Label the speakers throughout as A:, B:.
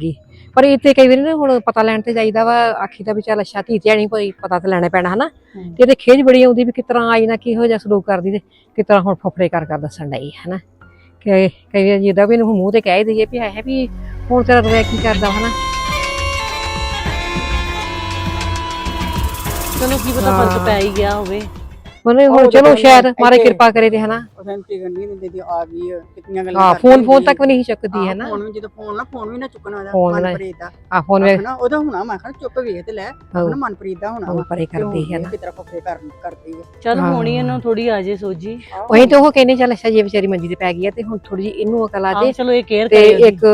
A: ਗੀ ਪਰ ਇੱਥੇ ਕਈ ਵਾਰੀ ਨਾ ਹੁਣ ਪਤਾ ਲੈਣ ਤੇ ਜਾਈਦਾ ਵਾ ਆਖੀ ਦਾ ਵੀ ਚੱਲ ਅੱਛਾ ਧੀ ਧਿਆਣੀ ਕੋਈ ਪਤਾ ਤੇ ਲੈਣਾ ਪੈਣਾ ਹਨਾ। ਤੇ ਇਹਦੇ ਖੇਜ ਬੜੀ ਆਉਂਦੀ ਵੀ ਕਿਸ ਤਰ੍ਹਾਂ ਆਈ ਨਾ ਕਿਹੋ ਜਿਹਾ ਸਲੂਕ ਕਰਦੀ ਤੇ ਕਿਸ ਤਰ੍ਹਾਂ ਹੁਣ ਫਫੜੇ ਕਰ ਕਰ ਦੱਸਣ ਡਈ ਹਨਾ? ਕਿ ਕਈ ਵਾਰੀ ਜਿੱਦਾਂ ਵੀ ਇਹਨੂੰ ਮੂੰਹ ਤੇ ਕਹਿ ਦਈਏ ਵੀ ਹੈ ਵੀ ਹੁਣ ਤੇਰਾ ਰੋਇਆ ਕੀ ਕਰਦਾ ਹਨਾ?
B: ਚਲੋ ਕੀ ਪਤਾ ਫ਼ਰਕ ਪੈ ਹੀ ਗਿਆ ਹੋਵੇ।
A: ਉਹਨੇ ਹੁਣ ਚਲੋ ਸ਼ਾਇਦ ਮਾਰੇ ਕਿਰਪਾ ਕਰੇ ਤੇ ਹਨਾ।
C: ਉਹ ਸੈਂਟੀ ਗੰਢੀ ਨਹੀਂ ਦਿੰਦੀ ਆ ਗਈ ਆ, ਕਿਤਨੀਆਂ ਗੱਲਾਂ
A: ਹਾਂ ਫੋਨ ਫੋਨ ਤੱਕ ਵੀ ਨਹੀਂ ਚੱਕਦੀ ਹੈ ਨਾ
C: ਫੋਨ ਵੀ ਜਦੋਂ ਫੋਨ ਨਾ ਫੋਨ ਵੀ ਨਾ ਚੁੱਕਣਾ ਉਹਦਾ
A: ਫੋਨ ਨਾ-
C: ਮਨਪ੍ਰੀਤ ਦਾ
A: ਆ ਫੋਨ ਵੇ
C: ਨਾ ਉਹਦਾ ਹੋਣਾ ਮੈਂ ਕਿਹਾ ਚੁੱਪ ਵੇਖ ਤੇ ਲੈ ਹੁਣ ਮਨਪ੍ਰੀਤ ਦਾ ਹੋਣਾ ਵਾ
A: ਪਰੇ ਕਰਦੀ ਹੈ ਨਾ
C: ਕਿ ਤਰ੍ਹਾਂ ਫੱਫੇ ਕਰ ਕਰਦੀ ਹੈ
B: ਚਲ
A: ਹਾਂ।
B: ਹੋਣੀ ਇਹਨੂੰ ਥੋੜੀ ਆ ਜੇ ਸੋਜੀ
A: ਉਹੀ ਤੇ ਉਹ ਕਹਿੰਦੇ ਚੱਲ ਅੱਛਾ ਜੇ ਵਿਚਾਰੀ ਮੰਜੀ ਤੇ ਪੈ ਗਈ ਹੈ ਤੇ ਹੁਣ ਥੋੜੀ ਜਿਹੀ ਇਹਨੂੰ ਅਕਲ ਆ
B: ਆਹ
A: ਜੇ
B: ਚਲੋ ਇਹ ਕੇਅਰ
A: ਤੇ
B: ਕਰੇ
A: ਇੱਕ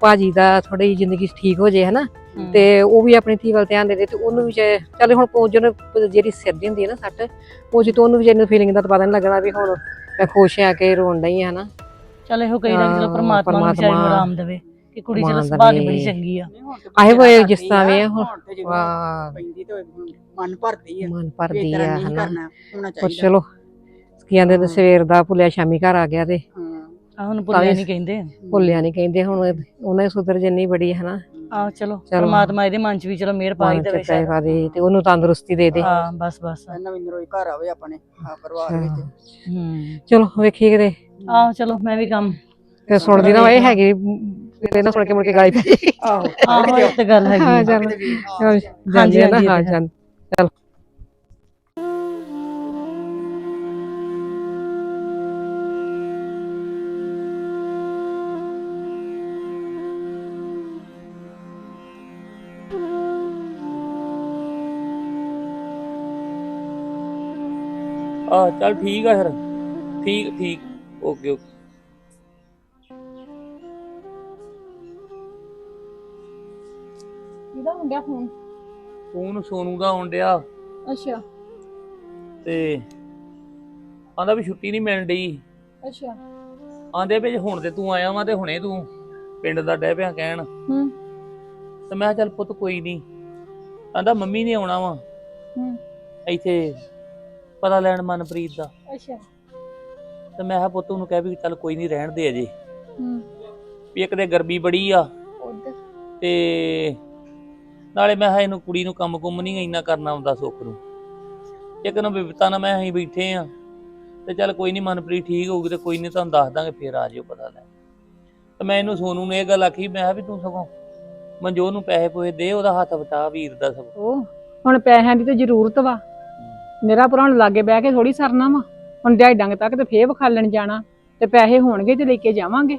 A: ਭਾਜੀ ਦਾ ਥੋੜੀ ਜਿਹੀ ਜ਼ਿੰਦਗੀ ਠੀਕ ਹੋ ਜੇ ਹਨਾ। ਤੇ ਉਹ ਵੀ ਆਪਣੀ ਧੀ ਵੱਲ ਧਿਆਨ ਦੇ ਦੇ ਤੇ ਉਹਨੂੰ ਵੀ ਚਾਹੇ- ਚੱਲ ਹੁਣ ਜਿਹਨੂੰ ਜਿਹੜੀ ਸਿਰ ਦੀ ਹੁੰਦੀ ਹੈ ਨਾ ਸੱਟ ਉਹ ਜਿੱਤੋਂ ਉਹਨੂੰ ਵੀ ਜਿਹਨੂੰ ਫੀਲਿੰਗ ਦਾ ਤਾਂ ਪਤਾ ਨਹੀਂ ਲੱਗਣਾ ਵੀ ਹੁਣ ਮੈਂ ਖੁਸ਼ ਆ ਕੇ ਰੋਣ ਡਈ ਆ ਨਾ
B: ਚਲ ਇਹੋ ਕਹੀ ਦਾ ਚਲੋ
A: ਹਾਂ,
B: ਪਰਮਾਤਮਾ ਨੂੰ ਵਿਚਾਰੀ ਨੂੰ
A: ਪਰਮਾਤਮਾ
B: ਆਰਾਮ ਦੇਵੇ ਕਿ ਕੁੜੀ ਚਲੋ ਸੁਭਾਅ ਦੀ। ਬੜੀ ਚੰਗੀ ਆ।
A: ਆਹੇ ਹੋਏ ਜਿਸ ਤਰ੍ਹਾਂ ਵੀ ਆ, ਹੁਣ-
C: ਤੇ ਜਦੋਂ
A: ਵਾਹ।
C: ਪੈਂਦੀ ਤੇ ਮਨ ਭਰਦੀ ਹੈ
A: ਮਨ ਭਰਦੀ ਆ ਹਨਾ। ਪਰ
C: ਚਾਹੀਦਾ।
A: ਚਲੋ ਕਹਿੰਦੇ ਨੇ ਸਵੇਰ ਦਾ ਭੁੱਲਿਆ ਸ਼ਾਮੀ ਘਰ ਆ ਗਿਆ ਤੇ।
C: ਹਾਂ।
B: ਆ ਹੁਣ ਭੁੱਲਿਆ ਨਹੀਂ ਕਹਿੰਦੇ।
A: ਭੁੱਲਿਆ ਨਹੀਂ ਕਹਿੰਦੇ ਹੁਣ ਉਹਨਾਂ ਦੀ ਸੁਧਰ ਜਿੰਨੀ ਬੜੀ ਹੈ ਨਾ
B: ਆਹ ਚਲੋ
A: ਚਲੋ।
B: ਪਰਮਾਤਮਾ ਇਹਦੇ ਮਨ ਚ ਵੀ ਚਲੋ ਮਿਹਰ ਪਾਈ ਦੇਵੇ
A: ਚ ਪੈ ਦੇ ਤੇ ਉਹਨੂੰ ਤੰਦਰੁਸਤੀ ਦੇ ਦੇ।
B: ਹਾਂ ਬਸ ਬਸ।
C: ਨਵੀਂ ਰੋਈ ਘਰ ਆਵੇ ਆਪਣੇ ਆ ਪਰਿਵਾਰ ਵਿੱਚ।
B: ਹੂੰ।
A: ਚਲੋ ਵੇਖੀਏ ਕਿਤੇ।
B: ਆਹ ਚਲੋ ਮੈਂ ਵੀ ਕੰਮ
A: ਤੇ ਸੁਣਦੀ ਨਾ ਇਹ ਹੈਗੀ ਤੇ ਨਾ ਸੁਣ ਕੇ ਮੁੜ ਕੇ ਗਾਲੀ ਪੈ
C: ਆਹੋ
B: ਆਹੋ ਇਹ ਤੇ ਗੱਲ ਹੈਗੀ।
A: ਹਾਂ
B: ਆ।
A: ਚੱਲ ਚੱਲ, ਆ ਨਾ।
B: ਹਾਂਜੀ,
A: ਹਾਂ
B: ਇਹ ਤਾਂ ਹੈ।
A: ਚੱਲ। ਚੱਲ।
D: ਆ ਚੱਲ ਠੀਕ ਆ ਫਿਰ। ਠੀਕ ਠੀਕ। Okay okay.
E: ਕਿਹਦਾ ਫੋਨ?
D: ਫੋਨ ਸੋਨੂ ਦਾ ਆਉਣ ਡਿਆ।
E: ਅੱਛਾ।
D: ਤੇ ਆਂਦਾ ਵੀ ਛੁੱਟੀ ਨਹੀਂ ਮਿਲਣ ਡਈ।
E: ਅੱਛਾ।
D: ਆਂਦੇ ਵੀ ਜੇ ਹੁਣ ਤੇ ਤੂੰ ਆਇਆ ਵਾਂ ਤੇ ਹੁਣੇ ਤੂੰ ਪਿੰਡ ਦਾ ਡਹਿ ਪਿਆ ਕਹਿਣ।
E: ਹੂੰ।
D: ਤੇ ਮੈਂ ਕਿਹਾ ਚੱਲ ਪੁੱਤ ਕੋਈ ਨਹੀਂ ਆਂਦਾ ਮੰਮੀ ਨੇ ਆਉਣਾ ਵਾ।
E: ਹੂੰ।
D: ਇੱਥੇ ਪਤਾ ਲੈਣ ਮਨਪ੍ਰੀਤ ਦਾ।
E: ਅੱਛਾ।
D: ਤੇ ਮੈਂ ਕਿਹਾ ਪੁੱਤ ਉਹਨੂੰ ਕਹਿ ਵੀ ਚੱਲ ਕੋਈ ਨਹੀਂ ਰਹਿਣ ਦੇ ਅਜੇ।
E: ਹੂੰ।
D: ਵੀ ਇੱਕ ਤੇ ਗਰਮੀ ਬੜੀ ਆ।
E: ਉਧਰ।
D: ਤੇ ਨਾਲੇ ਮੈਂ ਕਿਹਾ ਇਹਨੂੰ ਕੁੜੀ ਨੂੰ ਕੰਮ ਕੁੰਮ ਨਹੀਂ ਇੰਨਾ ਕਰਨਾ ਆਉਂਦਾ ਸੁੱਖ ਨੂੰ। ਇੱਕ ਨੂੰ ਬਿਪਤਾ ਨਾ ਮੈਂ ਅਸੀਂ ਬੈਠੇ ਆ। ਤੇ ਚੱਲ ਕੋਈ ਨਹੀਂ ਮਨਪ੍ਰੀਤ ਠੀਕ ਹੋਊਗੀ ਤੇ ਕੋਈ ਨਹੀਂ ਤੁਹਾਨੂੰ ਦੱਸ ਦਾਂਗੇ ਫੇਰ ਆ ਜਿਓ ਪਤਾ ਲੈ ਤੇ ਮੈਂ ਇਹਨੂੰ ਸੋਨੂ ਨੂੰ ਇਹ ਗੱਲ ਆਖੀ ਮੈਂ ਕਿਹਾ ਵੀ ਤੂੰ ਸਗੋਂ ਮਨਜੋਤ ਨੂੰ ਪੈਸੇ ਪੋਏ ਦੇ ਉਹਦਾ ਹੱਥ ਵਟਾ ਵੀਰ ਦਾ ਸਗੋਂ।
E: ਉਹ ਹੁਣ ਪੈਸਿਆਂ ਦੀ ਤੇ ਜ਼ਰੂਰਤ ਵਾ। ਮੇਰਾ ਭਰਾ ਹੁਣ ਲਾਗੇ ਬਹਿ ਕੇ ਥੋੜੀ ਸਰਨਾ ਵਾ। ਹੁਣ ਦਿਹਾੜੀ ਡੰਗ ਤੱਕ ਤੇ ਫੇਰ ਵਿਖਾਲਣ ਜਾਣਾ ਤੇ ਪੈਸੇ ਹੋਣਗੇ ਤੇ ਲੈ ਕੇ ਜਾਵਾਂਗੇ।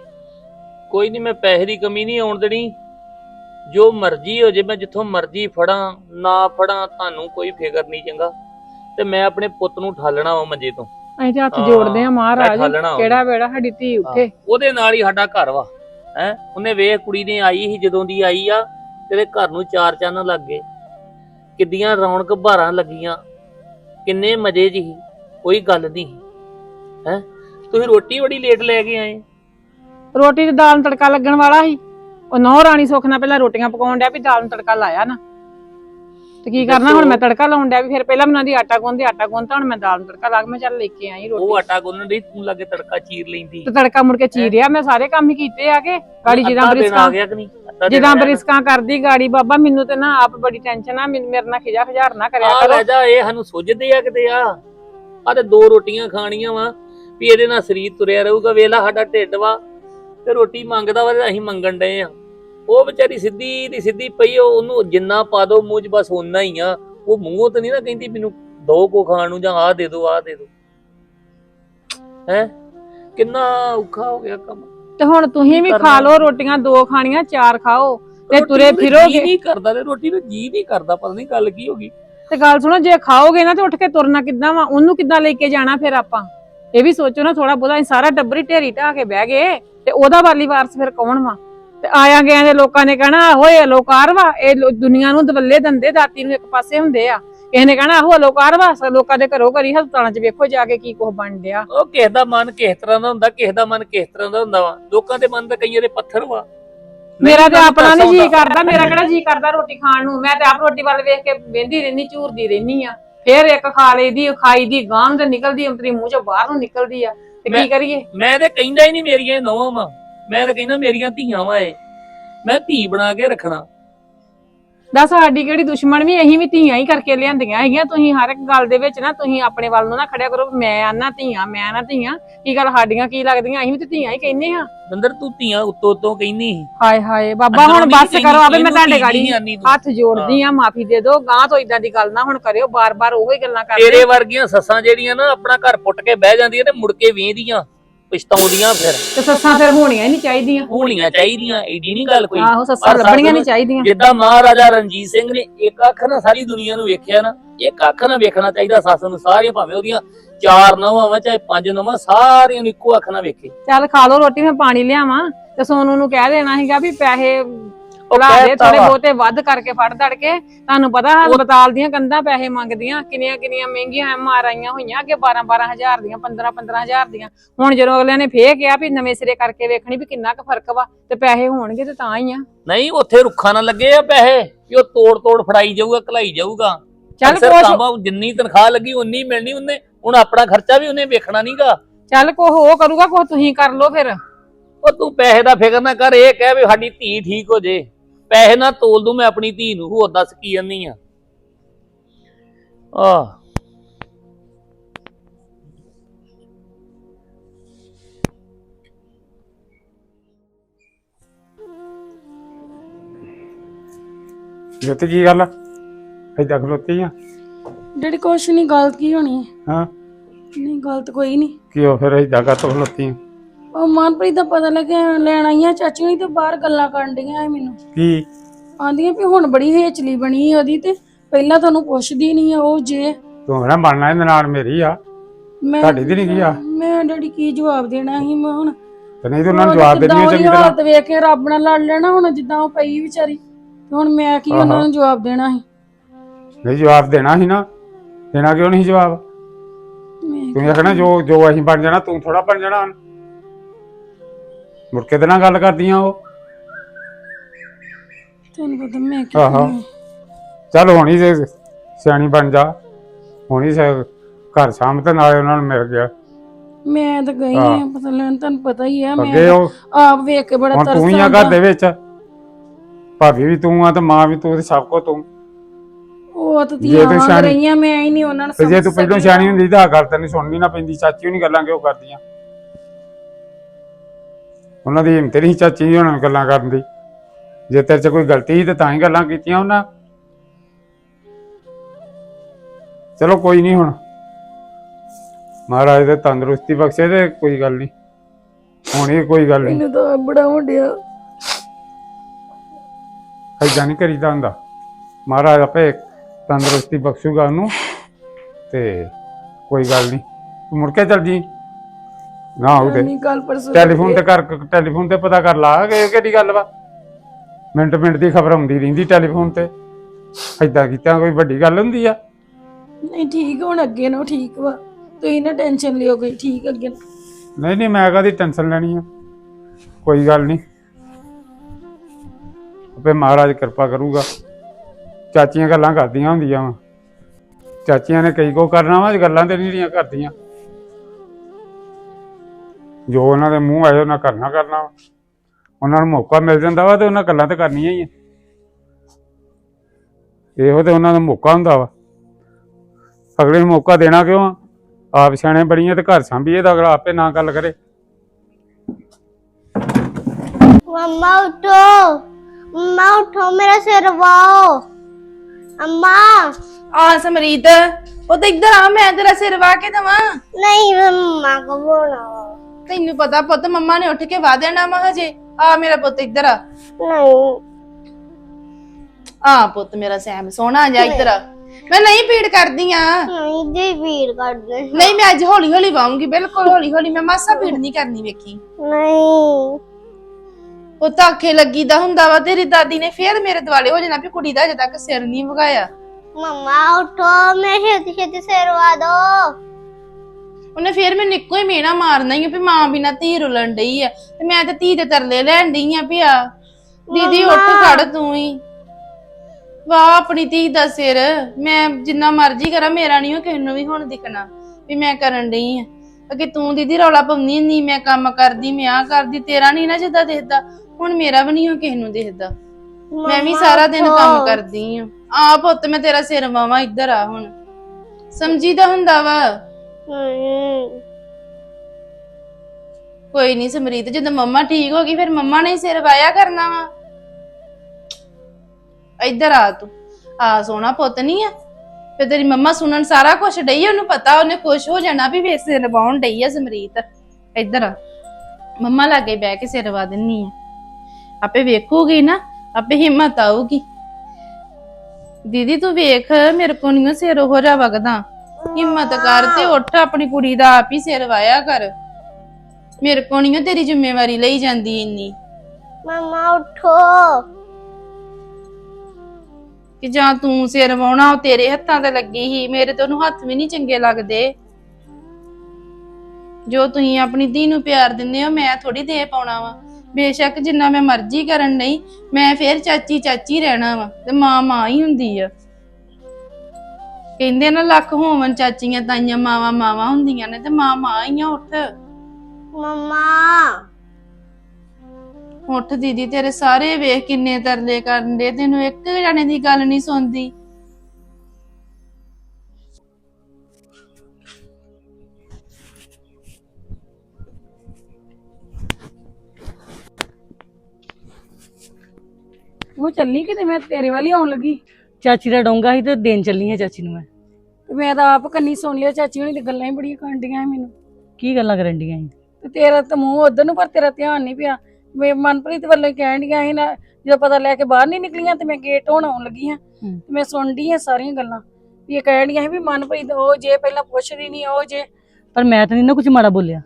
D: ਕੋਈ ਨਹੀਂ ਮੈਂ ਪੈਸੇ ਦੀ ਕਮੀ ਨਹੀਂ ਆਉਣ ਦੇਣੀ। ਜੋ ਮਰਜ਼ੀ ਹੋ ਜੇ ਮੈਂ ਜਿੱਥੋਂ ਮਰਜ਼ੀ ਫੜਾਂ ਨਾ ਫੜਾਂ ਤੁਹਾਨੂੰ ਕੋਈ ਫਿਕਰ ਨਹੀਂ ਚੰਗਾ। ਤੇ ਮੈਂ ਆਪਣੇ ਪੁੱਤ ਨੂੰ ਠਾਲਣਾ ਵਾ ਮੰਜੇ ਤੋਂ।
E: ਅਸੀਂ ਤੇ ਹੱਥ
D: ਹਾਂ,
E: ਜੋੜਦੇ ਆ ਮਹਾਰਾਜ
D: ਠਾਲਣਾ।
E: ਕਿਹੜਾ ਵੇੜਾ ਸਾਡੀ ਧੀ ਉੱਠੇ
D: ਉਹਦੇ ਨਾਲ ਹੀ ਸਾਡਾ ਘਰ ਵਾ। ਹੈ ਉਹਨੇ ਵੇਖ ਕੁੜੀ ਨੇ ਆਈ ਸੀ ਜਦੋਂ ਦੀ ਆਈ ਆ ਤੇਰੇ ਘਰ ਨੂੰ ਚਾਰ ਚੰਨ ਲੱਗ ਗਏ। ਕਿੱਡੀਆਂ ਰੌਣਕ ਭਾਰਾਂ ਲੱਗੀਆਂ। ਕਿੰਨੇ ਮਜ਼ੇ ਜੀ ਕੋਈ ਗੱਲ ਨਹੀਂ ਹੈ? ਤੁਸੀਂ ਰੋਟੀ ਬੜੀ ਲੇਟ ਲੈ ਕੇ ਆਏ।
E: ਰੋਟੀ ਤੇ ਦਾਲ ਨੂੰ ਤੜਕਾ ਲੱਗਣ ਵਾਲਾ ਸੀ। ਉਹ ਨੌ ਰਾਣੀ ਸੁੱਖ ਨਾਲ ਪਹਿਲਾਂ ਰੋਟੀਆਂ ਪਕਾਉਣ ਡਿਆ ਵੀ ਦਾਲ ਨੂੰ ਤੜਕਾ ਲਾਇਆ ਨਾ। ਤੇ ਕੀ ਕਰਨਾ ਹੁਣ ਮੈਂ ਤੜਕਾ ਲਾਉਣ ਡਿਆ ਵੀ ਫਿਰ ਪਹਿਲਾਂ ਮੈਨੂੰ ਦੀ ਆਟਾ ਗੁੰਨਦੀ ਆਟਾ ਗੁੰਨਤਾ ਹੁਣ ਮੈਂ ਦਾਲ ਨੂੰ ਤੜਕਾ ਲਾ ਕੇ ਮੈਂ ਚੱਲ ਲੈ ਕੇ ਆਈ ਰੋਟੀ।
D: ਉਹ ਆਟਾ ਗੁੰਨਣ ਦੀ ਤੂੰ ਲੱਗੇ ਤੜਕਾ ਚੀਰ ਲੈਂਦੀ।
E: ਤੇ ਤੜਕਾ ਮੁੜ ਕੇ ਚੀਰਿਆ ਮੈਂ ਸਾਰੇ ਕੰਮ ਹੀ ਕੀਤੇ ਆ ਕੇ ਗਾੜੀ
D: ਅੱਧਾ ਦਿਨ ਆ
E: ਬਰਿਸਕਾਂ
D: ਗਿਆ ਕਿ ਨਹੀਂ?
E: ਜਿੱਦਾਂ। ਬਰਿਸਕਾਂ ਕਰਦੀ ਗਾੜੀ ਬਾਬਾ ਮੈਨੂੰ ਤੇ ਨਾ ਆਪ ਬੜੀ ਟੈਨਸ਼ਨ ਆ ਮੈਨੂੰ- ਮੇਰੇ ਨਾਲ ਖਿਜਾ ਖਿਜਾਰ ਨਾ ਕਰਿਆ
D: ਆ
E: ਕਰੋ।
D: ਇਹ ਸਾਨੂੰ ਸੁੱਝਦੇ ਆ ਕਿਤੇ ਆ। ਆ ਤੇ ਦੋ ਰੋਟੀਆਂ ਖਾਣੀਆਂ ਵਾ ਵੀ ਇਹਦੇ ਨਾਲ ਸਰੀਰ ਤੁਰਿਆ ਰਹੂਗਾ। ਵੇਲਾ ਸਾਡਾ ਢਿੱਡ ਵਾ ਤੇ ਰੋਟੀ ਮੰਗਦਾ ਵਾ ਤੇ ਅਸੀਂ ਮੰਗਣ ਡਏ ਆ। ਉਹ ਵਿਚਾਰੀ ਸਿੱਧੀ ਦੀ ਸਿੱਧੀ ਪਈ ਉਹ- ਉਹਨੂੰ ਜਿੰਨਾ ਪਾ ਦੋ ਮੂੰਹ 'ਚ ਬਸ ਓਨਾ ਹੀ ਆ। ਉਹ ਮੂੰਹੋਂ ਤਾਂ ਨਹੀਂ ਨਾ ਕਹਿੰਦੀ ਮੈਨੂੰ ਦੋ ਕੋ ਖਾਣ ਨੂੰ ਜਾਂ ਆਹ ਦੇ ਦੋ ਆਹ ਦੇ ਦੋ। ਹੈ? ਕਿੰਨਾ ਔਖਾ ਹੋ ਗਿਆ ਕੰਮ।
E: ਤੇ ਹੁਣ ਤੁਸੀਂ ਵੀ ਖਾ। ਲਓ ਰੋਟੀਆਂ ਦੋ ਖਾਣੀਆਂ ਚਾਰ ਖਾਓ ਤੇ ਤੁਰੇ ਫਿਰੋਗੇ?
D: ਨਹੀਂ ਕਰਦਾ ਤੇ ਰੋਟੀ ਨੂੰ ਜੀ ਨਹੀਂ ਕਰਦਾ ਪਤਾ ਨਹੀਂ ਗੱਲ ਕੀ ਹੋ ਗਈ।
E: ਤੇ ਗੱਲ ਸੁਣੋ ਜੇ ਖਾਓਗੇ ਨਾ ਤੇ ਉੱਠ ਕੇ ਤੁਰਨਾ ਕਿੱਦਾਂ ਵਾ? ਉਹਨੂੰ ਕਿੱਦਾਂ ਲੈ ਕੇ ਜਾਣਾ ਫਿਰ ਆਪਾਂ? ਇਹ ਵੀ ਸੋਚੋ ਨਾ ਥੋੜਾ ਅਸੀਂ ਸਾਰਾ ਟੱਬਰੀ ਢੇਰੀ ਢਾ ਕੇ ਬਹਿ ਗਏ ਤੇ ਉਹਦਾ ਵਾਲੀ ਵਾਰਸ ਫਿਰ ਕੌਣ ਵਾ? ਤੇ ਆਇਆ ਗਿਆ ਦੇ ਲੋਕਾਂ ਨੇ ਕਹਿਣਾ ਹੋਏ ਲੋਕਾਰ ਵਾ ਇਹ ਦੁਨੀਆ ਨੂੰ ਦਵੱਲੇ ਦੰਦੇ ਦਾਤੀ ਨੂੰ ਇੱਕ ਪਾਸੇ ਹੁੰਦੇ ਆ। ਕਿਸੇ ਨੇ ਕਹਿਣਾ ਆਹੋ ਲੋਕਾਰ ਵਾ ਸ- ਲੋਕਾਂ ਦੇ ਘਰੋਂ ਘਰੀ ਹਸਪਤਾਲਾਂ 'ਚ ਵੇਖੋ ਜਾ ਕੇ ਕੀ ਕੁਝ ਬਣ ਡਿਆ।
D: ਉਹ ਕਿਸੇ ਦਾ ਮਨ ਕਿਸ ਤਰ੍ਹਾਂ ਦਾ ਹੁੰਦਾ ਕਿਸੇ ਦਾ ਮਨ ਕਿਸ ਤਰ੍ਹਾਂ ਦਾ ਹੁੰਦਾ ਵਾ। ਲੋਕਾਂ ਦੇ ਮਨ ਤਾਂ ਕਈਆਂ ਦੇ ਪੱਥਰ ਵਾ।
E: ਮੇਰਾ ਤੇ ਆਪਣਾ ਨਹੀਂ ਜੀ। ਕਰਦਾ ਮੇਰਾ ਕਿਹੜਾ ਜੀ ਕਰਦਾ ਰੋਟੀ ਖਾਣ ਨੂੰ? ਮੈਂ ਤੇ ਆਪ ਰੋਟੀ ਵੱਲ ਵੇਖ ਕੇ ਵੇਂਦੀ ਰਹਿਨੀ ਝੂਰਦੀ ਰਹਿਨੀ ਆ। ਫੇਰ ਇੱਕ ਖਾ ਲਈਦੀ ਖਾਈ ਦੀ ਗਾਂ ਨੂੰ ਤੇ ਨਿਕਲਦੀ ਅੰਤਰੀ ਮੂੰਹ ਚੋਂ ਬਾਹਰ ਨੂੰ ਨਿਕਲਦੀ ਆ। ਤੇ ਕੀ ਕਰੀਏ?
D: ਮੈਂ ਤੇ ਕਹਿੰਦਾ ਹੀ ਨਹੀਂ ਮੇਰੀਆਂ ਨੌਵਾਂ। ਮੈਂ ਤਾਂ ਕਹਿੰਦਾ ਮੇਰੀਆਂ ਧੀਆਂ ਵਾ ਇਹ। ਮੈਂ ਧੀ ਬਣਾ ਕੇ ਰੱਖਣਾ।
E: ਦੱਸ ਸਾਡੀ ਕਿਹੜੀ ਦੁਸ਼ਮਣ ਵੀ ਅਸੀਂ ਵੀ ਧੀਆਂ ਹੀ ਕਰਕੇ ਲਿਆਂਦੀਆਂ ਹੈਗੀਆਂ। ਤੁਸੀਂ ਹਰ ਇੱਕ ਗੱਲ ਦੇ ਵਿੱਚ ਨਾ ਤੁਸੀਂ ਆਪਣੇ ਵੱਲ ਨੂੰ ਨਾ ਖੜਿਆ ਕਰੋ। ਮੈਂ ਆਨਾ ਧੀਆਂ ਮੈਂ ਨਾ ਧੀਆਂ। ਕੀ ਗੱਲ ਸਾਡੀਆਂ ਕੀ ਲੱਗਦੀਆਂ? ਅਸੀਂ ਵੀ ਤੇ ਧੀਆਂ ਹੀ ਕਹਿੰਦੇ ਹਾਂ।
D: ਦੰਦਰ ਤੂੰ ਧੀਆਂ ਉੱਤੋਂ ਉੱਤੋਂ ਕਹਿੰਦੀ ਸੀ।
E: ਹਾਏ ਹਾਏ ਬਾਬਾ ਹੁਣ ਬਸ ਕਰੋ ਆਵੇ ਮੈਂ ਤੁਹਾਡੇ ਗਾੜੀ। ਹੱਥ ਜੋੜਦੀ ਆ ਮਾਫੀ ਦੇ ਦਿਓ ਗਾਂ ਤੋਂ ਇਦਾਂ ਦੀ ਗੱਲ ਨਾ ਹੁਣ ਕਰਿਓ ਬਾਰ-ਬਾਰ ਉਹੀ ਗੱਲਾਂ ਕਰਦੇ।
D: ਤੇਰੇ ਵਰਗੀਆਂ ਸੱਸਾਂ ਜਿਹੜੀਆਂ ਨਾ ਆਪਣਾ ਘਰ ਪੁੱਟ ਕੇ ਬਹਿ ਜਾਂਦੀਆਂ ਤੇ ਮੁੜ ਕੇ ਵੇਂਦੀਆਂ ਪਛਤਾਉਂਦੀਆਂ ਫਿਰ।
E: ਤੇ ਸੱਸਾਂ ਫਿਰ ਹੋਣੀਆਂ ਹੀ ਨਹੀਂ ਚਾਹੀਦੀਆਂ।
D: ਹੋਣੀਆਂ ਚਾਹੀਦੀਆਂ ਏਡੀ ਨਹੀਂ ਗੱਲ ਕੋਈ।
E: ਆਹੋ ਸੱਸਾਂ
D: ਪਰ
E: ਲੱਭਣੀਆਂ ਨਹੀਂ ਚਾਹੀਦੀਆਂ।
D: ਜਿੱਦਾਂ ਮਹਾਰਾਜਾ ਰਣਜੀਤ ਸਿੰਘ ਨੇ ਇੱਕ ਅੱਖ ਨਾਲ ਸਾਰੀ ਦੁਨੀਆ ਨੂੰ ਵੇਖਿਆ ਨਾ ਇੱਕ ਅੱਖ ਨਾਲ ਵੇਖਣਾ ਚਾਹੀਦਾ ਸੱਸ ਨੂੰ ਸਾਰੀਆਂ ਭਾਵੇਂ ਉਹਦੀਆਂ ਚਾਰ ਨਵਾਂ ਵਾ ਚਾਹੇ ਪੰਜ ਨਵਾਂ ਸਾਰੀਆਂ ਨੂੰ ਇੱਕੋ ਅੱਖ ਨਾਲ ਵੇਖੇ।
E: ਚੱਲ ਖਾ ਲਓ ਰੋਟੀ ਮੈਂ ਪਾਣੀ ਲਿਆਵਾਂ ਤੇ ਸੋਨੂ ਨੂੰ ਕਹਿ ਦੇਣਾ ਸੀਗਾ ਵੀ ਪੈਸੇ
D: ਉਹ
E: ਲਾ ਦੇ
D: ਕਹਿਤਾ
E: ਥੋੜੇ
D: ਵਾ।
E: ਬਹੁਤੇ ਵੱਧ ਕਰਕੇ ਫੜ ਦੜ ਕੇ ਤੁਹਾਨੂੰ ਪਤਾ ਹਸਪਤਾਲ ਦੀਆਂ ਕੰਧਾਂ ਪੈਸੇ ਮੰਗਦੀਆਂ ਕਿੰਨੀਆਂ ਕਿੰਨੀਆਂ ਮਹਿੰਗੀਆਂ ਐਮਆਰ ਆਈਆਂ ਹੋਈਆਂ ਅੱਗੇ 12 12000 ਦੀਆਂ 15 15000 ਦੀਆਂ। ਹੁਣ ਜਦੋਂ ਅਗਲਿਆਂ ਨੇ ਫੇਰ ਕਿਹਾ ਵੀ ਨਵੇਂ ਸਿਰੇ ਕਰਕੇ ਵੇਖਣੀ ਵੀ ਕਿੰਨਾ ਕੁ ਫ਼ਰਕ ਵਾ ਤੇ ਪੈਸੇ ਹੋਣਗੇ ਤੇ ਤਾਂ ਹੀ ਆ।
D: ਨਹੀਂ ਉੱਥੇ ਰੁੱਖਾਂ ਨਾਲ ਲੱਗੇ ਆ ਪੈਸੇ ਕਿ ਉਹ ਤੋੜ ਤੋੜ ਫੜਾਈ ਜਾਊਗਾ ਕਲਾਈ ਜਾਊਗਾ।
E: ਚੱਲ
D: ਅਕਸਰ
E: ਕੁਛ
D: ਕੰਮ ਜਿੰਨੀ ਤਨਖਾਹ ਲੱਗੀ ਉਨੀ ਮਿਲਣੀ ਉਹਨੇ ਹੁਣ ਆਪਣਾ ਖਰਚਾ ਵੀ ਉਹਨੇ ਵੇਖਣਾ ਨਹੀਂਗਾ
E: ਚੱਲ ਕੋ ਉਹ ਕਰੂਗਾ ਕੋ ਤੁਸੀਂ ਕਰ ਲਓ ਫਿਰ।
D: ਉਹ ਤੂੰ ਪੈਸੇ ਦਾ ਫਿਕਰ ਨਾ ਕਰ ਇਹ ਕਹਿ ਵੀ ਸਾਡੀ ਧੀ ਠੀਕ ਹੋ ਜੇ। ਪੈਸੇ ਨਾ ਤੋਲ ਦੂੰ ਮੈਂ ਆਪਣੀ ਧੀ ਨੂੰ। ਹੋਰ ਦੱਸ ਕੀ ਜੰਨੀ ਆ? ਆ।
F: ਜੋਤੀ ਕੀ ਗੱਲ ਏਦਾਂ ਖਲੋਤੀ ਆ?
G: ਡੈਡੀ ਕੁਛ ਨਹੀਂ ਗਲਤ ਕੀ ਹੋਣੀ ਹੈ
F: ਹਾਂ।
G: ਨਹੀਂ ਗਲਤ ਕੋਈ ਨਹੀਂ
F: ਕੀ ਹੋ ਫਿਰ ਏਦਾਂ ਕਾ ਖਲੋਤੀ ਆ?
G: ਉਹ ਮਨਪ੍ਰੀਤ ਦਾ ਪਤਾ ਲੱਗਿਆ ਲੈਣ ਆਈਆਂ ਚਾਚੀ ਨਹੀਂ ਤੇ ਬਾਹਰ ਗੱਲਾਂ ਕਰਨ ਡੀਆਂ ਐ ਮੈਨੂੰ।
F: ਕੀ?
G: ਆਂਦੀਆਂ ਵੀ ਹੁਣ ਬੜੀ ਹੇਚਲੀ ਬਣੀ ਉਹਦੀ ਤੇ ਪਹਿਲਾਂ ਤੁਹਾਨੂੰ ਪੁੱਛਦੀ ਨਹੀਂ ਉਹ ਜੇ।
F: ਤੂੰ ਨਾ ਬਣਨਾ ਇਹਦੇ ਨਾਲ ਮੇਰੀ ਆ।
G: ਮੈਂ
F: ਤੁਹਾਡੀ ਦੀ ਨਹੀਂ ਕੀ ਆ?
G: ਮੈਂ ਡੈਡੀ ਕੀ ਜਵਾਬ ਦੇਣਾ ਸੀ ਮੈਂ ਹੁਣ?
F: ਤੇ ਨਹੀਂ ਤੂੰ ਉਹਨਾਂ ਨੂੰ ਜਵਾਬ ਦੇ
G: ਕਿੱਦਾਂ
F: ਦਿਓ
G: ਉਹਦੀ
F: ਚੰਗੀ ਤਰ੍ਹਾਂ।
G: ਹਾਲਤ ਵੇਖ ਕੇ ਰੱਬ ਨਾਲ ਲੜ ਲੈਣਾ ਹੁਣ ਜਿੱਦਾਂ ਉਹ ਪਈ ਵਿਚਾਰੀ। ਤੇ ਹੁਣ ਮੈਂ ਕੀ ਉਹਨਾਂ। ਨੂੰ ਜਵਾਬ ਦੇਣਾ ਸੀ?
F: ਨਹੀਂ ਜਵਾਬ ਦੇਣਾ ਸੀ ਨਾ। ਦੇਣਾ ਕਿਉਂ ਨਹੀਂ ਜਵਾਬ? ਤੂੰ ਆਖਣਾ ਜੋ ਜੋ ਅਸੀਂ ਬਣ ਜਾਣਾ ਤੂੰ ਥੋੜਾ ਬਣ ਜਾਣਾ। ਹੁਣ। ਮੁੜ ਕੇ ਤੇ ਨਾਲ ਗੱਲ ਕਰਦੀਆਂ ਉਹ
G: ਤੁਹਾਨੂੰ ਪਤਾ ਮੈਂ ਕੀ
F: ਆਹਾ। ਚੱਲ ਹੋਣੀ ਜੇ ਸਿਆਣੀ ਬਣ ਜਾ ਹੋਣੀ ਸੇ ਘਰ ਸਾਹਮ ਤੇ ਨਾਲੇ ਉਹਨਾਂ ਨੂੰ ਮਿਲ ਗਿਆ
G: ਮੈਂ ਤਾਂ ਗਈ
F: ਹਾਂ।
G: ਆ ਪਤਾ ਲੈਣ ਤੁਹਾਨੂੰ ਪਤਾ ਹੀ ਆ
F: ਅੱਗੇ
G: ਮੈਂ
F: ਉਹ
G: ਆਪ ਵੇਖ ਕੇ ਬੜਾ
F: ਹੁਣ
G: ਤਰਸ
F: ਤੂੰ ਹੀ ਆ
G: ਆਉਂਦਾ।
F: ਘਰ ਦੇ ਵਿੱਚ ਭਾਬੀ ਵੀ ਤੂੰ ਆ ਤੇ ਮਾਂ ਵੀ ਤੂੰ ਤੇ ਸਭ ਕੋ ਤੂੰ
G: ਉਹ ਤਾਂ
F: ਜੇ
G: ਧੀਆਂ
F: ਤੂੰ
G: ਵਾਂਗ
F: ਸਿਆਣੀ-
G: ਰਹੀਆਂ ਮੈਂ ਹੀ ਨਹੀਂ ਉਹਨਾਂ ਨੂੰ
F: ਤੇ ਜੇ
G: ਸਮਝ
F: ਤੂੰ ਪਹਿਲਾਂ। ਸਿਆਣੀ ਹੁੰਦੀ ਤਾਂ ਆਹ ਗੱਲ ਤੈਨੂੰ ਸੁਣਨੀ ਨਾ ਪੈਂਦੀ ਚਾਚੀ ਉਹ ਨਹੀਂ ਗੱਲਾਂ ਕਿਉਂ ਕਰਦੀਆਂ ਉਹਨਾਂ ਦੀ ਹਿੰਮਤ ਨਹੀਂ ਚਾਚੀ ਨਾਲ ਗੱਲਾਂ ਕਰਨ ਦੀ। ਜੇ ਤੇਰੇ 'ਚ ਕੋਈ ਗਲਤੀ ਸੀ ਤੇ ਤਾਂ ਹੀ ਗੱਲਾਂ ਕੀਤੀਆਂ ਉਹਨਾਂ। ਚਲੋ ਕੋਈ ਨਹੀਂ ਹੁਣ। ਮਹਾਰਾਜ ਦੇ ਤੰਦਰੁਸਤੀ ਬਖਸ਼ੇ ਤੇ ਕੋਈ ਗੱਲ ਨਹੀਂ। ਹੋਣੀ ਕੋਈ ਗੱਲ ਨਹੀਂ।
G: ਮੈਨੂੰ ਤਾਂ ਬੜਾ ਹੁੰਦਿਆ
F: ਐਦਾਂ ਨਹੀਂ ਕਰੀਦਾ ਹੁੰਦਾ। ਮਹਾਰਾਜ ਆਪੇ ਤੰਦਰੁਸਤੀ ਬਖਸ਼ੂਗਾ ਉਹਨੂੰ ਤੇ ਕੋਈ ਗੱਲ ਨਹੀਂ। ਤੂੰ ਮੁੜ ਕੇ ਚੱਲ ਜੀ। ਨਾ ਉਹਦੇ
G: ਨਹੀਂ ਕੱਲ ਪਰਸੋਂ
F: ਟੈਲੀਫੋਨ ਤੇ ਕਰ ਟੈਲੀਫੋਨ ਤੇ ਪਤਾ ਕਰ ਲਾ ਕਿ ਇਹ ਕਿਹੜੀ ਗੱਲ ਵਾ। ਮਿੰਟ ਮਿੰਟ ਦੀ ਖਬਰ ਆਉਂਦੀ ਰਹਿੰਦੀ ਟੈਲੀਫੋਨ ਤੇ। ਐਦਾਂ ਕੀਤਾ ਕੋਈ ਵੱਡੀ ਗੱਲ ਹੁੰਦੀ ਆ।
G: ਨਹੀਂ ਠੀਕ ਹੁਣ ਅੱਗੇ ਨਾ ਠੀਕ ਵਾ। ਤੁਸੀਂ ਨਾ ਟੈਨਸ਼ਨ ਲਿਓ ਕੋਈ ਠੀਕ ਅੱਗੇ। ਨੂੰ।
F: ਨਹੀਂ ਨਹੀਂ ਮੈਂ ਕਾਹਦੀ ਟੈਨਸ਼ਨ ਲੈਣੀ ਆ? ਕੋਈ ਗੱਲ ਨਹੀਂ। ਆਪੇ ਮਹਾਰਾਜ ਕਿਰਪਾ ਕਰੂਗਾ। ਚਾਚੀਆਂ ਗੱਲਾਂ ਕਰਦੀਆਂ ਹੁੰਦੀਆਂ ਵਾ। ਚਾਚੀਆਂ ਨੇ ਕਈ ਕੋ ਕਰਨਾ ਵਾ ਗੱਲਾਂ ਤੇ ਨਹੀਂ ਰੀਆਂ ਕਰਦੀਆਂ। ਜੋ ਉਹਨਾਂ ਦੇ ਮੂੰਹ ਆਏ ਉਹਨਾਂ ਕਰਨਾ ਕਰਨਾ ਉਹਨਾਂ ਨੂੰ ਮੌਕਾ ਮਿਲ ਜਾਂਦਾ ਵਾ ਤੇ ਉਹਨਾਂ ਗੱਲਾਂ ਤੇ ਕਰਨੀਆਂ ਹੀ ਆ। ਇਹੋ ਤੇ ਉਹਨਾਂ ਦਾ ਮੌਕਾ ਹੁੰਦਾ ਵਾ। ਅਗਲੇ ਨੂੰ ਮੌਕਾ ਦੇਣਾ ਕਿਉਂ ਆਪ ਸਿਆਣੇ ਬੜੀਆਂ ਤੇ ਘਰ ਸੰਭੀਏ ਤਾਂ ਅਗਲਾ ਆਪੇ ਨਾ ਗੱਲ ਕਰੇ।
H: ਮੰਮਾ ਉਠੋ। ਮੰਮਾ ਉਠੋ ਮੇਰਾ ਸਿਰ ਵਾਓ। ਅੰਮਾ।
I: ਆ ਸਮਰੀਤ ਉਹ ਤੇ ਇੱਧਰ ਆ ਮੈਂ ਤੇਰਾ ਸਿਰ ਵਾ ਕੇ ਦਵਾਂ।
H: ਨਹੀਂ ਮੰਮਾ ਕੋ ਬੋਲਣਾ
I: ਤੈਨੂੰ ਪਤਾ ਪੁੱਤ ਮੰਮਾ ਨੇ ਉੱਠ ਕੇ ਵਾਦਿਆ ਨਾ ਮਾ ਆ ਮੇਰਾ ਪੁੱਤ ਇੱਧਰ ਆ।
H: ਨਹੀਂ।
I: ਆ ਪੁੱਤ ਮੇਰਾ ਸੈਮ ਸੋਹਣਾ ਜਾ ਇੱਧਰ ਆ। ਮੈਂ ਨਹੀਂ ਪੀੜ ਕਰਦੀ ਆ।
H: ਨਹੀਂ ਦੇ ਵੀਰ ਕਰਦੇ
I: ਨਹੀਂ ਮੈਂ ਅੱਜ ਹੌਲੀ ਹੌਲੀ ਵਾਉਂਗੀ ਬਿਲਕੁਲ ਹੌਲੀ ਹੌਲੀ ਮੈਂ ਮਾਸਾ ਪੀੜ ਨਹੀਂ ਕਰਨੀ ਵੇਖੀ।
H: ਨਹੀਂ।
I: ਉਹ ਤਾਂ ਲੱਗੀ ਦਾ ਹੁੰਦਾ ਵਾ ਤੇਰੀ ਦਾਦੀ ਨੇ ਫੇਰ ਮੇਰੇ ਦਿਵਾਲੇ ਹੋ ਜਾਣਾ ਵੀ ਕੁੜੀ ਦਾ ਅਜੇ ਤੱਕ ਸਿਰ ਨਹੀਂ ਵਗਾਇਆ।
H: ਮੰਮਾ ਉਠੋ ਮੈਂ ਛੇਤੀ ਛੇਤੀ ਸਿਰ ਵਾ ਦੋ।
I: ਉਹਨੇ ਫੇਰ ਮੈਨੂੰ ਇੱਕੋ ਹੀ ਮੇਣਾ ਮਾਰਨਾ ਹੀ ਆ ਵੀ ਮਾਂ ਬਿਨਾ ਧੀ ਰੁਲਣ ਡਈ ਆ। ਤੇ ਮੈਂ ਤੇ ਧੀ ਦੇ ਤਰਲੇ ਲੈਣ ਡਈ ਆ ਪਿਆ ਦੀਦੀ ਉੱਠ। ਖੜ ਤੂੰ ਹੀ। ਵਾਹ ਆਪਣੀ ਧੀ ਦਾ ਸਿਰ। ਮੈਂ ਜਿੰਨਾ ਮਰਜ਼ੀ ਕਰਾਂ ਮੇਰਾ ਨਹੀਂ ਉਹ ਕਿਸੇ ਨੂੰ ਵੀ ਹੁਣ ਦਿਖਣਾ ਵੀ ਮੈਂ ਕਰਨ ਡਈ ਆ। ਅਗੇ ਤੂੰ ਦੀਦੀ ਰੌਲਾ ਪਾਉਂਦੀ ਨਹੀਂ ਮੈਂ ਕੰਮ ਕਰਦੀ ਮੈਂ ਆ ਕਰਦੀ ਤੇਰਾ ਨਹੀਂ ਨਾ ਜਿੱਦਾਂ ਦੇਖਦਾ। ਹੁਣ ਮੇਰਾ ਵੀ ਨਹੀਂ ਹੋ ਕਿਸੇ ਨੂੰ ਦਿਖਦਾ। ਮੈਂ ਵੀ ਸਾਰਾ ਦਿਨ ਕੰਮ ਕਰਦੀ ਆ। ਆ ਪੁੱਤ ਮੈਂ ਤੇਰਾ ਸਿਰ ਵਾਵਾਂ ਇੱਧਰ ਆ ਹੁਣ। ਸਮਝੀਦਾ ਹੁੰਦਾ ਵਾ।
H: ਹਮ,
I: ਕੋਈ ਨਹੀਂ ਸਮਰੀਤ ਜਦੋਂ ਮੰਮਾ ਠੀਕ ਹੋ ਗਈ ਫਿਰ ਮੰਮਾ ਨੇ ਹੀ ਸਿਰ ਵਾਇਆ ਕਰਨਾ ਵਾ। ਇੱਧਰ ਆ ਤੂੰ। ਆ ਸੋਹਣਾ ਪੁੱਤ ਨਹੀਂ ਆ। ਫਿਰ ਤੇਰੀ ਮੰਮਾ ਸੁਣਨ ਸਾਰਾ ਕੁਝ ਡਈ ਆ, ਉਹਨੂੰ ਪਤਾ ਉਹਨੇ ਖੁਸ਼ ਹੋ ਜਾਣਾ ਵੀ ਵੇ ਸਿਰ ਵਾਉਣ ਡਈ ਆ ਸਮਰੀਤ। ਇੱਧਰ ਆ। ਮੰਮਾ ਲਾਗੇ ਬਹਿ ਕੇ ਸਿਰ ਵਾ ਦਿੰਨੀ ਆ। ਆਪੇ ਵੇਖੂਗੀ ਨਾ ਆਪੇ ਹਿੰਮਤ ਆਊਗੀ। ਦੀਦੀ ਤੂੰ ਵੇਖ ਮੇਰੇ ਕੋ ਨਹੀਂ ਸਿਰ ਉਹ ਜਾ ਵਗਦਾ। ਹਿੰਮਤ ਕਰ ਤੇ ਉੱਠ ਆਪਣੀ ਕੁੜੀ ਦਾ ਆਪ ਹੀ ਸਿਰ ਵਾਇਆ ਕਰ। ਮੇਰੇ ਕੋ ਨਹੀਂ ਤੇਰੀ ਜ਼ਿੰਮੇਵਾਰੀ ਲਈ ਜਾਂਦੀ ਇੰਨੀ।
H: ਮਮਾ ਉਠੋ।
I: ਕਿ ਜਾਂ ਤੂੰ ਸਿਰ ਵਾਉਣਾ ਉਹ ਤੇਰੇ ਹੱਥਾਂ ਤੇ ਲੱਗੀ ਸੀ ਮੇਰੇ ਤੇ ਉਹਨੂੰ ਹੱਥ ਵੀ ਨਹੀਂ ਚੰਗੇ ਲੱਗਦੇ। ਜੋ ਤੁਸੀਂ ਆਪਣੀ ਧੀ ਨੂੰ ਪਿਆਰ ਦਿੰਦੇ ਹੋ ਮੈਂ ਥੋੜੀ ਦੇ ਪਾਉਣਾ ਵਾ। ਬੇਸ਼ੱਕ ਜਿੰਨਾ ਮੈਂ ਮਰਜ਼ੀ ਕਰਨ ਨਹੀਂ ਮੈਂ ਫੇਰ ਚਾਚੀ ਚਾਚੀ ਰਹਿਣਾ ਵਾ ਤੇ ਮਾਂ ਮਾਂ ਹੀ ਹੁੰਦੀ ਆ। ਕਹਿੰਦੇ ਨਾ ਲੱਖ ਹੋਵਨ ਚਾਚੀਆਂ ਤਾਈਆਂ ਮਾਵਾਂ ਮਾਵਾਂ ਹੁੰਦੀਆਂ ਨੇ ਤੇ ਮਾਂ ਮਾਂ ਹੀ ਆ ਉੱਠ।
H: ਮਮਾ।
I: ਉੱਠ ਦੀਦੀ ਤੇਰੇ ਸਾਰੇ ਵੇਖ ਕਿੰਨੇ ਤਰਲੇ ਕਰਨ ਦੇ ਤੈਨੂੰ ਇੱਕ ਜਾਣੇ ਦੀ ਗੱਲ ਨਹੀਂ ਸੁਣਦੀ।
G: ਉਹ ਚੱਲੀ ਕਿਤੇ ਮੈਂ ਤੇਰੇ ਵਾਲੀ ਆਉਣ ਲੱਗੀ।
B: ਚਾਚੀ ਦਾ ਡੋਂਗਾ ਸੀ ਤੇ ਦੇਣ ਚੱਲੀ ਆ ਚਾਚੀ ਨੂੰ ਮੈਂ।
G: ਤੇ ਮੈਂ ਤਾਂ ਆਪ ਕੰਨੀ ਸੁਣ ਲਿਆ ਚਾਚੀ ਹੋਣੀ ਤੇ ਗੱਲਾਂ ਹੀ ਬੜੀਆਂ ਕਾਂਡੀਆਂ ਮੈਨੂੰ।
B: ਕੀ ਗੱਲਾਂ ਕਰਨ ਡੀਆਂ ਸੀ?
G: ਤੇ ਤੇਰਾ ਤਾਂ ਮੂੰਹ ਉਧਰ ਨੂੰ ਪਰ ਤੇਰਾ ਧਿਆਨ ਨਹੀਂ ਪਿਆ। ਮੈਂ ਮਨਪ੍ਰੀਤ ਵੱਲੋਂ ਕਹਿਣ ਡੀਆਂ ਸੀ ਨਾ ਜਦੋਂ ਪਤਾ ਲੈ ਕੇ ਬਾਹਰ ਨਹੀਂ ਨਿਕਲੀਆਂ ਤੇ ਮੈਂ ਗੇਟ ਹੋਣ ਆਉਣ ਲੱਗੀ ਹੂੰ। ਤੇ ਮੈਂ ਸੁਣਦੀ ਹਾਂ ਸਾਰੀਆਂ ਗੱਲਾਂ। ਵੀ ਇਹ ਕਹਿਣ ਡੀਆਂ ਸੀ ਵੀ ਮਨਪ੍ਰੀਤ ਉਹ ਜੇ ਪਹਿਲਾਂ ਪੁੱਛਦੀ ਨਹੀਂ ਉਹ ਜੇ।
B: ਪਰ ਮੈਂ ਤਾਂ ਨਹੀਂ ਨਾ ਕੁਝ ਮਾੜਾ ਬੋਲਿਆ।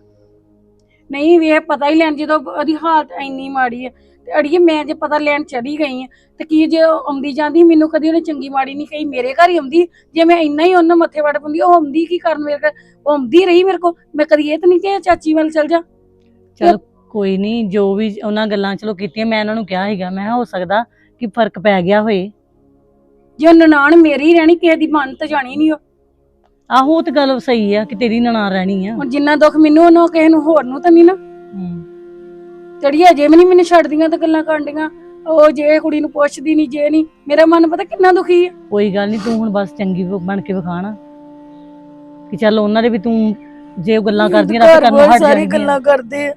G: ਨਹੀਂ ਵੀ ਇਹ ਪਤਾ ਹੀ ਲੈਣ ਜਦੋਂ ਉਹਦੀ ਹਾਲਤ ਇੰਨੀ ਮਾੜੀ ਹੈ। ਤੇ ਅੜੀਏ ਮੈਂ ਜੇ ਪਤਾ ਲੈਣ ਚਲੀ ਗਈ ਆ ਤੇ ਕੀ ਜੇ ਉਹ ਆਉਂਦੀ ਜਾਂਦੀ ਮੈਨੂੰ ਕਦੀ ਉਹਨੇ ਚੰਗੀ ਮਾੜੀ ਨਹੀਂ ਕਹੀ ਮੇਰੇ ਘਰ ਹੀ ਆਉਂਦੀ। ਜੇ ਮੈਂ ਇੰਨਾ ਹੀ ਉਹਨੂੰ ਮੱਥੇ ਵੜ ਪੰਦੀ ਉਹ ਆਉਂਦੀ ਕੀ ਕਰਨ ਮੇਰੇ ਘਰ? ਉਹ ਆਉਂਦੀ ਰਹੀ ਮੇਰੇ ਕੋ ਮੈਂ ਕਦੀ ਇਹ ਤਾਂ ਨਹੀਂ ਕਿ ਚਾਚੀ ਵੱਲ ਚਲ ਜਾ।
B: ਚਲ ਕੋਈ ਨਹੀਂ ਜੋ ਵੀ ਉਹਨਾਂ ਗੱਲਾਂ ਚਲੋ ਕੀਤੀਆਂ ਮੈਂ ਉਹਨਾਂ ਨੂੰ ਕਿਹਾ ਸੀਗਾ। ਮੈਂ ਕਿਹਾ ਹੋ ਸਕਦਾ ਕਿ ਫ਼ਰਕ ਪੈ ਗਿਆ ਹੋਏ।
G: ਜੇ ਉਹ ਨਨਾਣ ਮੇਰੀ ਹੀ ਰਹਿਣੀ ਕਿਸੇ ਦੀ ਮਨ ਤੇ ਜਾਣੀ ਨਹੀਂ ਉਹ।
B: ਆਹੋ ਉਹ ਤੇ ਗੱਲ ਸਹੀ ਆ ਕਿ ਤੇਰੀ ਨਨਾਣ ਰਹਿਣੀ ਆ।
G: ਹੁਣ ਜਿੰਨਾ ਦੁੱਖ ਮੈਨੂੰ ਉਹਨੂੰ ਕਿਸੇ ਨੂੰ ਹੋਰ ਨੂੰ ਤਾਂ ਨਹੀਂ ਨਾ।
B: ਹੂੰ।
G: ਤੜੀ ਅਜੇ ਵੀ ਨਹੀਂ ਮੈਨੂੰ ਛੱਡਦੀਆਂ ਤੇ ਗੱਲਾਂ ਕਰਦੀਆਂ ਉਹ ਜੇ ਕੁੜੀ ਨੂੰ ਪੁੱਛਦੀ ਨਹੀਂ ਜੇ ਨਹੀਂ ਮੇਰਾ ਮਨ ਪਤਾ ਕਿੰਨਾ ਦੁਖੀ ਹੈ
B: ਕੋਈ ਗੱਲ ਨਹੀਂ ਤੂੰ ਹੁਣ ਬਸ ਚੰਗੀ ਬਣ ਕੇ ਵਿਖਾਣਾ ਕਿ ਚੱਲ ਉਹਨਾਂ ਦੇ ਵੀ ਤੂੰ ਜੇ ਉਹ ਗੱਲਾਂ ਕਰਦੀਆਂ
G: ਘਰ
B: ਕਰਨ ਹਟ
G: ਸਾਰੀ
B: ਜਾਣਗੀਆਂ
G: ਗੱਲਾਂ ਕਰਦੇ ਆ।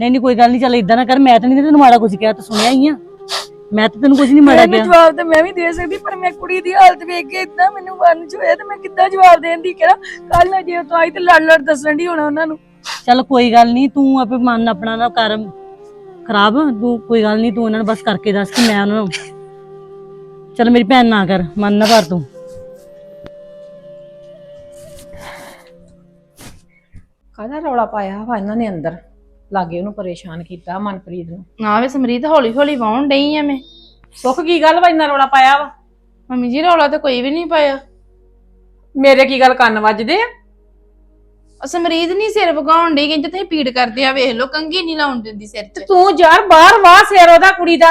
B: ਨਹੀਂ ਨਹੀਂ ਕੋਈ ਗੱਲ ਨਹੀਂ ਚੱਲ ਇਦਾਂ ਨਾ ਕਰ ਮੈਂ ਤਾਂ ਨਹੀਂ ਤੈਨੂੰ ਮਾੜਾ ਕੁਝ ਕਿਹਾ ਤੂੰ ਸੁਣਿਆ ਹੀ ਆ। ਮੈਂ ਤਾਂ ਤੈਨੂੰ ਕੁਝ ਨਹੀਂ ਮਾੜਾ
G: ਮੈਨੂੰ
B: ਕਿਹਾ।
G: ਜਵਾਬ ਤੇ ਮੈਂ ਵੀ ਦੇ ਸਕਦੀ ਪਰ ਮੈਂ ਕੁੜੀ ਦੀ ਹਾਲਤ ਵੇਖ ਕੇ ਇਦਾਂ ਮੈਨੂੰ ਮਨ ਚ ਹੋਇਆ ਤੇ ਮੈਂ ਕਿੱਦਾਂ ਜਵਾਬ ਦੇਣ ਦੀ ਕਿਹੜਾ ਕੱਲ ਨਾ ਜੇ ਤੂੰ ਆਈ ਤੇ ਲੜ ਲੜ ਦੱਸਣ ਦੀ ਹੋਣਾ ਉਹਨਾਂ ਨੂੰ।
B: ਚੱਲ ਕੋਈ ਗੱਲ ਨਹੀਂ ਤੂੰ ਆਪੇ ਮਨ ਆਪਣਾ ਨਾ ਕਰ। ਖਰਾਬ ਤੂੰ ਕੋਈ ਗੱਲ ਨਹੀਂ ਤੂੰ ਉਹਨਾਂ ਨੂੰ ਬਸ ਕਰਕੇ ਦੱਸ ਕਿ ਮੈਂ ਉਹਨਾਂ ਨੂੰ ਚੱਲ ਮੇਰੀ ਭੈਣ ਨਾ ਕਰ ਮਨ ਨਾ ਭਰ ਤੂੰ।
E: ਕਾਹਦਾ ਰੌਲਾ ਪਾਇਆ ਵਾ ਇਹਨਾਂ ਨੇ ਅੰਦਰ? ਲਾਗੇ ਉਹਨੂੰ ਪਰੇਸ਼ਾਨ ਕੀਤਾ ਮਨਪ੍ਰੀਤ ਨੂੰ।
I: ਨਾ ਵੇ ਸਮਰੀਤ ਹੌਲੀ ਹੌਲੀ ਵਾਉਣ ਡਈ ਆ ਮੈਂ।
E: ਸੁੱਖ ਕੀ ਗੱਲ ਵਾ ਇੰਨਾ ਰੌਲਾ ਪਾਇਆ ਵਾ?
I: ਮੰਮੀ ਜੀ ਰੌਲਾ ਤਾਂ ਕੋਈ ਵੀ ਨਹੀਂ ਪਾਇਆ।
E: ਮੇਰੇ ਕੀ ਗੱਲ ਕੰਨ ਵੱਜਦੇ ਆ?
I: ਉਹ ਸਮਰੀਤ ਨਹੀਂ ਸਿਰ ਵਗਾਉਣ ਡਈ ਕਹਿੰਦੇ ਤੁਸੀਂ ਪੀੜ ਕਰਦੇ ਆ ਵੇਖ ਲੋ ਕੰਗੀ ਨਹੀਂ ਲਾਉਣ ਦਿੰਦੀ ਸਿਰ 'ਚ
E: ਤੂੰ। ਯਾਰ ਬਾਹਰ ਵਾਹ ਸਿਰ ਉਹਦਾ ਕੁੜੀ ਦਾ।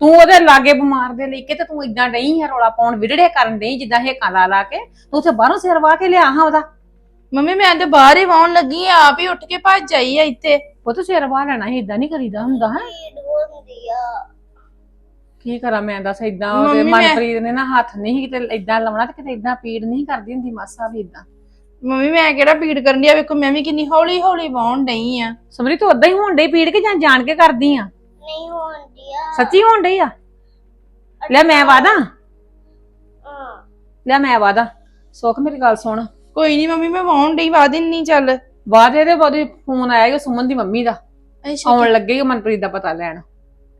E: ਤੂੰ ਉਹਦੇ ਲਾਗੇ ਬਿਮਾਰ ਦੇ ਲੈ ਕੇ ਤੇ ਤੂੰ ਇਦਾਂ ਡਈ ਹੈ ਰੌਲਾ ਪਾਉਣ ਵਿੜੜੇ ਕਰਨ ਡਈ ਜਿੱਦਾਂ ਹੇਕਾਂ ਲਾ ਲਾ ਕੇ। ਤੂੰ ਉੱਥੇ ਬਾਹਰੋਂ ਸਿਰ ਵਾਹ ਕੇ ਲਿਆ ਹਾਂ ਉਹਦਾ।
I: ਮੰਮੀ ਮੈਂ ਤੇ ਬਾਹਰ ਹੀ ਵਾਉਣ ਲੱਗੀ ਆ ਆਪ ਹੀ ਉੱਠ ਕੇ ਭੱਜ ਆਈ ਆ ਇੱਥੇ।
E: ਪੁੱਤ ਸਿਰ ਵਾਹ ਲੈਣਾ ਸੀ ਇਦਾਂ ਨਹੀਂ ਕਰੀਦਾ ਹੁੰਦਾ ਹੈ?
H: ਪੀੜ ਹੁੰਦੀ ਆ।
E: ਕੀ ਕਰਾਂ ਮੈਂ ਦੱਸ ਇਦਾਂ
I: ਮੰਮੀ
E: ਉਹਦੇ
I: ਮੈਂ-
E: ਮਨਪ੍ਰੀਤ ਨੇ ਨਾ ਹੱਥ ਨਹੀਂ ਕਿਤੇ ਇਦਾਂ ਲਾਉਣਾ ਤੇ ਕਿਤੇ ਇਦਾਂ ਪੀੜ ਨਹੀਂ ਕਰਦੀ ਹੁੰਦੀ ਮਾਸਾ ਵੀ ਇਦਾਂ
I: ਮੰਮੀ ਮੈਂ ਕਿਹੜਾ ਪੀੜ ਕਰਨ ਡਈ ਆ? ਵੇਖੋ ਮੈਂ ਵੀ ਕਿੰਨੀ ਹੌਲੀ ਹੌਲੀ ਵਾਉਣ ਡਈ ਆ।
E: ਸਮਰੀ ਤੂੰ ਉਦਾਂ ਹੀ ਹੋਣ ਡਈ ਪੀੜ ਕੇ ਜਾਂ ਜਾਣ ਕੇ ਕਰਦੀ ਆ?
H: ਨਹੀਂ ਹੁੰਦੀ ਆ।
E: ਸੱਚੀ ਹੋਣ ਡਈ ਆ? ਲੈ ਮੈਂ ਵਾਦਾ।
H: ਹਾਂ।
E: ਲੈ ਮੈਂ ਵਾਦਾ। ਸੁੱਖ ਮੇਰੀ ਗੱਲ ਸੁਣ।
I: ਕੋਈ ਨਹੀਂ ਮੰਮੀ ਮੈਂ ਵਾਉਣ ਡਈ ਵਾ ਦਿੰਨੀ ਚੱਲ।
E: ਬਾਅਦ ਇਹਦੇ ਬਾਅਦ ਫੋਨ ਆਇਆ ਕਿ ਸੁਮਨ ਦੀ ਮੰਮੀ ਦਾ।
I: ਅੱਛਾ
E: ਆਉਣ ਲੱਗੇ ਮਨਪ੍ਰੀਤ ਦਾ ਪਤਾ ਲੈਣ।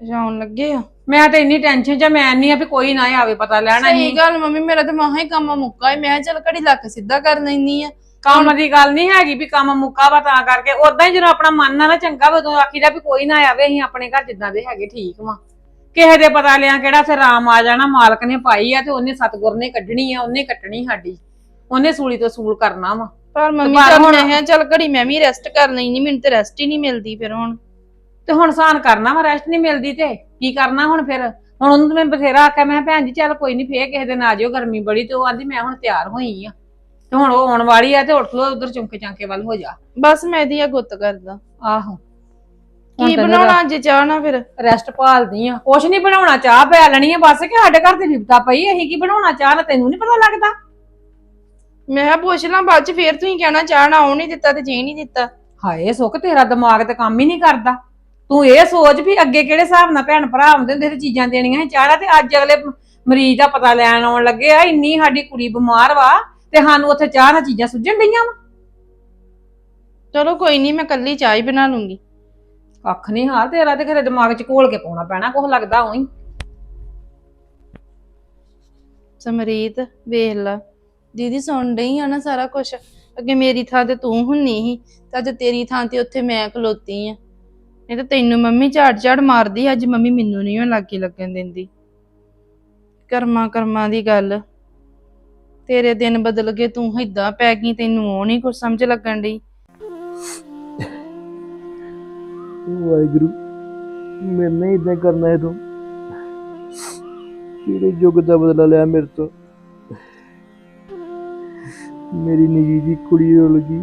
I: ਜਾਉਣ ਲੱਗੇ ਆ?
E: ਮੈਂ ਤਾਂ ਇੰਨੀ ਟੈਨਸ਼ਨ ਚ ਆ, ਮੈਂ ਨਹੀਂ ਆ ਵੀ ਕੋਈ ਨਾ ਆਵੇ ਪਤਾ ਲੈਣ
I: ਸਹੀ ਗੱਲ ਮੰਮੀ ਮੇਰਾ ਤਾਂ ਮਹਾ ਹੀ ਕੰਮ ਮੁੱਕਾ ਏ ਮੈਂ ਕਿਹਾ ਚੱਲ ਘੜੀ ਲੱਕ ਸਿੱਧਾ ਕਰ ਲੈਂਦੀ ਆ।
E: ਕੰਮ ਦੀ ਗੱਲ ਨਹੀਂ ਹੈਗੀ ਵੀ ਕੰਮ ਮੁੱਕਾ ਵਾ ਤਾਂ ਕਰਕੇ। ਉਦਾਂ ਹੀ ਜਦੋਂ ਆਪਣਾ ਮਨ ਨਾ ਨਾ ਚੰਗਾ ਵਾ ਉਦੋਂ ਆਖੀਦਾ ਵੀ ਕੋਈ ਨਾ ਆਵੇ ਅਸੀਂ ਆਪਣੇ ਘਰ ਜਿੱਦਾਂ ਦੇ ਹੈਗੇ ਠੀਕ ਵਾ। ਕਿਸੇ ਦੇ ਪਤਾ ਲਿਆ ਕਿਹੜਾ ਫਿਰ ਰਾਮ ਆ ਜਾਣਾ ਮਾਲਕ ਨੇ ਪਾਈ ਆ ਤੇ ਉਹਨੇ ਸਤਗੁਰ ਨੇ ਕੱਢਣੀ ਆ ਉਹਨੇ ਕੱਟਣੀ ਸਾਡੀ। ਉਹਨੇ ਸੂਲੀ ਤੋਂ ਸੂਲ ਕਰਨਾ ਵਾ।
I: ਪਰ ਮੰਮੀ
E: ਪਰ
I: ਚੱਲ
E: ਹੁਣ-
I: ਮੈਂ ਕਿਹਾ ਚੱਲ ਘੜੀ ਮੈਂ ਵੀ ਰੈਸਟ ਕਰ ਲੈਣੀ ਮੈਨੂੰ ਤੇ ਰੈਸਟ ਹੀ ਨਹੀਂ ਮਿਲਦੀ ਫਿਰ ਹੁਣ।
E: ਤੇ ਹੁਣ ਸਾਨ ਕਰਨਾ ਵਾ ਰੈਸਟ ਨਹੀਂ ਮਿਲਦੀ ਤੇ। ਕੀ ਕਰਨਾ ਹੁਣ ਫਿਰ? ਹੁਣ ਉਹਨੂੰ ਤਾਂ ਮੈਂ ਬਥੇਰਾ ਆਖਿਆ ਮੈਂ ਭੈਣ ਜੀ ਚੱਲ ਕੋਈ ਨਹੀਂ ਫੇਰ ਕਿਸੇ ਦਿਨ ਆ ਜਿਓ ਗਰਮੀ ਬੜੀ ਤੇ ਉਹ ਆਂਦੀ ਮੈਂ ਹੁਣ ਤਿਆਰ ਹੋਈ ਆ। ਤੇ ਹੁਣ ਉਹ ਆਉਣ ਵਾਲੀ ਆ ਤੇ ਉੱਠ ਲੋ ਉਧਰ ਚੁੰਕੇ ਚਾਂਕੇ ਵੱਲ ਹੋ ਜਾ।
I: ਬਸ ਮੈਂ ਇਹਦੀ ਆ ਗੁੱਤ ਕਰਦਾ।
E: ਆਹੋ।
I: ਕੀ ਬਣਾਉਣਾ ਅੱਜ ਚਾਹ ਨਾ ਫਿਰ?
E: ਰੈਸਟ ਭਾਲਦੀ ਆ। ਕੁਛ ਨਹੀਂ ਬਣਾਉਣਾ ਚਾਹ ਪੈ ਲੈਣੀ ਆ ਬਸ ਕਿ ਸਾਡੇ ਘਰ ਤੇ ਵਿਪਤਾ ਪਈ ਅਸੀਂ ਕੀ ਬਣਾਉਣਾ ਚਾਹ ਨਾ ਤੈਨੂੰ ਨਹੀਂ ਪਤਾ ਲੱਗਦਾ?
I: ਮੈਂ ਕਿਹਾ ਪੁੱਛ ਲਾਂ ਬਾਅਦ ਚ ਫੇਰ ਤੁਸੀਂ ਕਹਿਣਾ ਚਾਹ ਨਾ ਉਹ ਨਹੀਂ ਦਿੱਤਾ ਤੇ ਜੇ ਨਹੀਂ ਦਿੱਤਾ।
E: ਹਾਏ ਸੁੱਖ ਤੇਰਾ ਦਿਮਾਗ ਤੇ ਕੰਮ ਹੀ ਨਹੀਂ ਕਰਦਾ। ਤੂੰ ਇਹ ਸੋਚ ਵੀ ਅੱਗੇ ਕਿਹੜੇ ਹਿਸਾਬ ਨਾਲ ਭੈਣ ਭਰਾ ਆਉਂਦੇ ਹੁੰਦੇ ਤੇ ਚੀਜ਼ਾਂ ਦੇਣੀਆਂ ਸੀ ਚਾਹ ਦਾ ਤੇ ਅੱਜ ਅਗਲੇ ਮਰੀਜ਼ ਦਾ ਪਤਾ ਲੈਣ ਆਉਣ ਲੱਗੇ ਆ ਇੰਨੀ ਸਾਡੀ ਕੁੜੀ ਬਿਮਾਰ ਵਾ ਤੇ ਸਾਨੂੰ ਉੱਥੇ ਚਾਹ ਨਾਲ ਚੀਜ਼ਾਂ ਸੁੱਜਣ ਡਈਆਂ ਵਾ।
I: ਚਲੋ ਕੋਈ ਨਹੀਂ ਮੈਂ ਕੱਲੀ ਚਾਹ ਹੀ ਬਣਾ ਲੂੰਗੀ।
E: ਕੱਖ ਨਹੀਂ ਹਾਂ ਤੇਰਾ ਤੇ ਖਰੇ ਦਿਮਾਗ 'ਚ ਘੋਲ ਕੇ ਪਾਉਣਾ ਪੈਣਾ ਕੁਛ ਲੱਗਦਾ ਉਹੀ
I: ਸਮਰੀਤ ਵੇਖ ਲਾ ਦੀਦੀ ਸੁਣ ਰਹੀ ਆ ਨਾ ਸਾਰਾ ਕੁਝ ਅੱਗੇ ਮੇਰੀ ਥਾਂ ਤੇ ਤੂੰ ਹੁੰਨੀ ਸੀ ਤੇ ਅੱਜ ਤੇਰੀ ਥਾਂ ਤੇ ਉੱਥੇ ਮੈਂ ਖਲੋਤੀ ਆ। ਨਹੀਂ ਤਾਂ ਤੈਨੂੰ ਮੰਮੀ ਝਾੜ ਝਾੜ ਮਾਰਦੀ, ਅੱਜ ਮੰਮੀ ਮੈਨੂੰ ਨਹੀਂ ਉਹ ਲਾਗੇ ਲੱਗਣ ਦਿੰਦੀ। ਕਰਮਾਂ ਕਰਮਾਂ ਦੀ ਗੱਲ। ਤੇਰੇ ਦਿਨ ਬਦਲ ਗਏ, ਤੂੰ ਹਿੱਦਾਂ ਪੈ ਗਈ, ਤੈਨੂੰ ਉਹ ਨਹੀਂ ਕੁਝ ਸਮਝ ਲੱਗਣ ਡਈ।
J: ਵਾਹਿਗੁਰੂ, ਮੇਰੇ ਇਦਾਂ ਕਰਨਾ ਹੈ ਤੂੰ। ਕਿਹੜੇ ਯੁੱਗ ਦਾ ਬਦਲਾ ਲਿਆ ਮੇਰੇ ਤੋਂ? ਮੇਰੀ ਨਿੱਜੀ ਜੀ ਕੁੜੀ ਰੁੱਲ ਗਈ।